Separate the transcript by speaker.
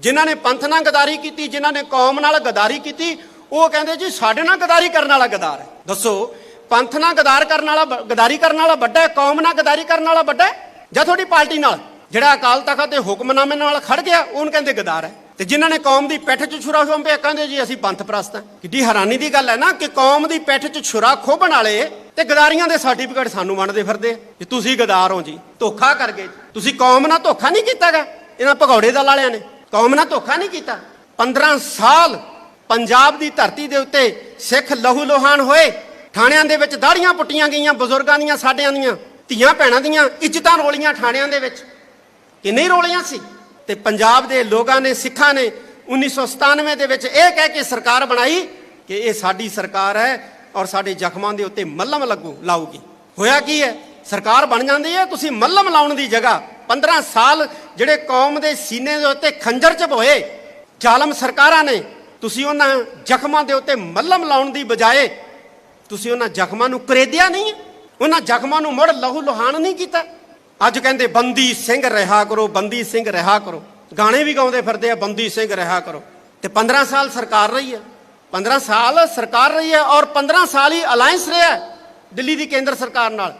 Speaker 1: ਜਿਨ੍ਹਾਂ ਨੇ ਪੰਥ ਨਾਲ ਗਦਾਰੀ ਕੀਤੀ, ਜਿਨ੍ਹਾਂ ਨੇ ਕੌਮ ਨਾਲ ਗਦਾਰੀ ਕੀਤੀ, ਉਹ ਕਹਿੰਦੇ ਜੀ ਸਾਡੇ ਨਾਲ ਗਦਾਰੀ ਕਰਨ ਵਾਲਾ ਗਦਾਰ ਹੈ। ਦੱਸੋ, ਪੰਥ ਨਾਲ ਗਦਾਰ ਕਰਨ ਵਾਲਾ ਗਦਾਰੀ ਕਰਨ ਵਾਲਾ ਵੱਡਾ ਹੈ, ਕੌਮ ਨਾਲ ਗਦਾਰੀ ਕਰਨ ਵਾਲਾ ਵੱਡਾ ਹੈ, ਜਾਂ ਤੁਹਾਡੀ ਪਾਰਟੀ ਨਾਲ? ਜਿਹੜਾ ਅਕਾਲ ਤਖਤ ਦੇ ਹੁਕਮਨਾਮੇ ਨਾਲ ਖੜ ਗਿਆ, ਉਹਨੂੰ ਕਹਿੰਦੇ ਗਦਾਰ ਹੈ। ਤੇ ਜਿਨ੍ਹਾਂ ਨੇ ਕੌਮ ਦੀ ਪਿੱਠ 'ਚ ਛੁਰਾ ਖੋਂਪਿਆ ਕਹਿੰਦੇ ਜੀ ਅਸੀਂ ਪੰਥ ਪ੍ਰਸਤ ਹਾਂ। ਕਿੱਡੀ ਹੈਰਾਨੀ ਦੀ ਗੱਲ ਹੈ ਨਾ ਕਿ ਕੌਮ ਦੀ ਪਿੱਠ 'ਚ ਛੁਰਾ ਖੋਭਣ ਵਾਲੇ ਤੇ ਗਦਾਰੀਆਂ ਦੇ ਸਰਟੀਫਿਕੇਟ ਸਾਨੂੰ ਵੰਡਦੇ ਫਿਰਦੇ ਆ। ਕਿ ਤੁਸੀਂ ਗਦਾਰ ਹੋ ਜੀ, ਧੋਖਾ ਕਰ ਗਏ ਤੁਸੀਂ ਕੌਮ ਨਾਲ ਧੋਖਾ ਨਹੀਂ ਕੀਤਾਗਾ। ਇਹਨਾਂ ਭਗੌੜੇ ਦਲ ਵਾਲਿਆਂ ਨੇ। ਕੌਮ ਨਾਲ ਧੋਖਾ ਨਹੀਂ ਕੀਤਾ। 15 ਸਾਲ ਪੰਜਾਬ ਦੀ ਧਰਤੀ ਦੇ ਉੱਤੇ ਸਿੱਖ ਲਹੂ ਲੋਹਾਨ ਹੋਏ, ਥਾਣਿਆਂ ਦੇ ਵਿੱਚ ਦਾੜੀਆਂ ਪੁੱਟੀਆਂ ਗਈਆਂ, ਬਜ਼ੁਰਗਾਂ ਦੀਆਂ, ਸਾਡਿਆਂ ਦੀਆਂ, ਧੀਆਂ ਭੈਣਾਂ ਦੀਆਂ, ਇੱਜ਼ਤਾਂ ਰੋਲੀਆਂ ਥਾਣਿਆਂ ਦੇ ਵਿੱਚ। ਕਿ ਨਹੀਂ ਰੋਲੀਆਂ ਸੀ? ਤੇ ਪੰਜਾਬ ਦੇ ਲੋਕਾਂ ਨੇ, ਸਿੱਖਾਂ ਨੇ 1997 ਦੇ ਵਿੱਚ ਇਹ ਕਹਿ ਕੇ ਸਰਕਾਰ ਬਣਾਈ ਕਿ ਇਹ ਸਾਡੀ ਸਰਕਾਰ ਹੈ ਔਰ ਸਾਡੇ ਜ਼ਖਮਾਂ ਦੇ ਉੱਤੇ ਮੱਲਮ ਲੱਗੂ, ਲਾਊਗੀ। ਹੋਇਆ ਕੀ ਹੈ? ਸਰਕਾਰ ਬਣ ਜਾਂਦੀ ਹੈ, ਤੁਸੀਂ ਮੱਲਮ ਲਾਉਣ ਦੀ ਜਗ੍ਹਾ 15 ਸਾਲ ਜਿਹੜੇ ਕੌਮ ਦੇ ਸੀਨੇ ਦੇ ਉੱਤੇ ਖੰਜਰ ਚਬੋਏ ਜ਼ਾਲਮ ਸਰਕਾਰਾਂ ਨੇ, ਤੁਸੀਂ ਉਹਨਾਂ ਜ਼ਖਮਾਂ ਦੇ ਉੱਤੇ ਮੱਲਮ ਲਾਉਣ ਦੀ ਬਜਾਏ, ਤੁਸੀਂ ਉਹਨਾਂ ਜ਼ਖਮਾਂ ਨੂੰ ਕਰੇਦਿਆ ਨਹੀਂ, ਉਹਨਾਂ ਜ਼ਖਮਾਂ ਨੂੰ ਮੁੜ ਲਹੂ ਲੋਹਾਨ ਨਹੀਂ ਕੀਤਾ। ਅੱਜ ਕਹਿੰਦੇ, ਬੰਦੀ ਸਿੰਘ ਰਿਹਾ ਕਰੋ, ਬੰਦੀ ਸਿੰਘ ਰਿਹਾ ਕਰੋ। ਗਾਣੇ ਵੀ ਗਾਉਂਦੇ ਫਿਰਦੇ ਆ, ਬੰਦੀ ਸਿੰਘ ਰਿਹਾ ਕਰੋ। ਤੇ 15 ਸਾਲ ਸਰਕਾਰ ਰਹੀ ਹੈ 15 ਸਾਲ ਸਰਕਾਰ ਰਹੀ ਹੈ ਔਰ 15 ਸਾਲ ਹੀ ਅਲਾਈਅੰਸ ਰਿਹਾ ਦਿੱਲੀ ਦੀ ਕੇਂਦਰ ਸਰਕਾਰ ਨਾਲ।